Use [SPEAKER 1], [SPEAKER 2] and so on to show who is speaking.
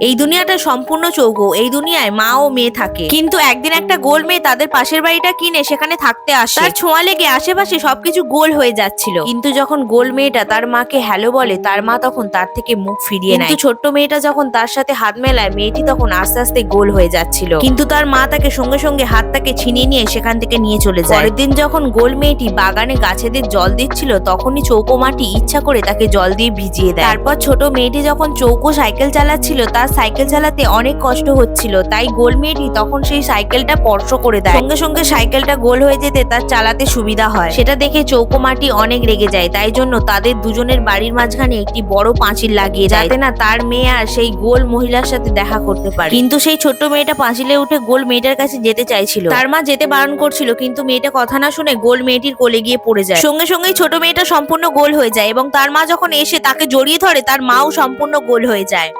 [SPEAKER 1] এই দুনিয়াটা সম্পূর্ণ চৌকো, এই দুনিয়ায় মা ও মেয়ে থাকে। কিন্তু একদিন একটা গোল মেয়ে তাদের পাশের বাড়িটা কিনে সেখানে থাকতে আসে। তার ছোঁয়া লেগে আশেপাশে সবকিছু গোল হয়ে যাচ্ছিল। কিন্তু যখন গোল মেয়েটা তার মাকে হ্যালো বলে, তার মা তখন তার থেকে মুখ ফিরিয়ে নেয়। ছোট্ট মেয়েটা যখন তার সাথে হাত মেলায়, মেয়েটি তখন আস্তে আস্তে গোল হয়ে যাচ্ছিল। কিন্তু তার মা তাকে সঙ্গে সঙ্গে হাতটাকে ছিনিয়ে নিয়ে সেখান থেকে নিয়ে চলে যায়। পরের দিন যখন গোল মেয়েটি বাগানে গাছেদের জল দিচ্ছিল, তখনই চৌকো মাটি ইচ্ছা করে তাকে জল দিয়ে ভিজিয়ে দেয়। তারপর ছোট মেয়েটি যখন চৌকো সাইকেল চালাচ্ছিল, তার সাইকেল চালাতে অনেক কষ্ট হচ্ছিল, তাই গোল মেয়েটি তখন সেই সাইকেলটা স্পর্শ করে দেয়। সঙ্গে সঙ্গে সাইকেলটা গোল হয়ে যেতে তার চালাতে সুবিধা হয়। সেটা দেখে চৌকো মাটি অনেক রেগে যায়, তাই জন্য তাদের দুজনের বাড়ির মাঝখানে একটি বড় পাঁচিল লাগিয়ে যাতে না তার মেয়ে আর সেই গোল মহিলার সাথে দেখা করতে পারে। কিন্তু সেই ছোট্ট মেয়েটা পাঁচিলে উঠে গোল মেয়েটার কাছে যেতে চাইছিল। তার মা যেতে বারণ করছিল, কিন্তু মেয়েটা কথা না শুনে গোল মেয়েটির কোলে গিয়ে পড়ে যায়। সঙ্গে সঙ্গেই ছোট মেয়েটা সম্পূর্ণ গোল হয়ে যায় এবং তার মা যখন এসে তাকে জড়িয়ে ধরে, তার মাও সম্পূর্ণ গোল হয়ে যায়।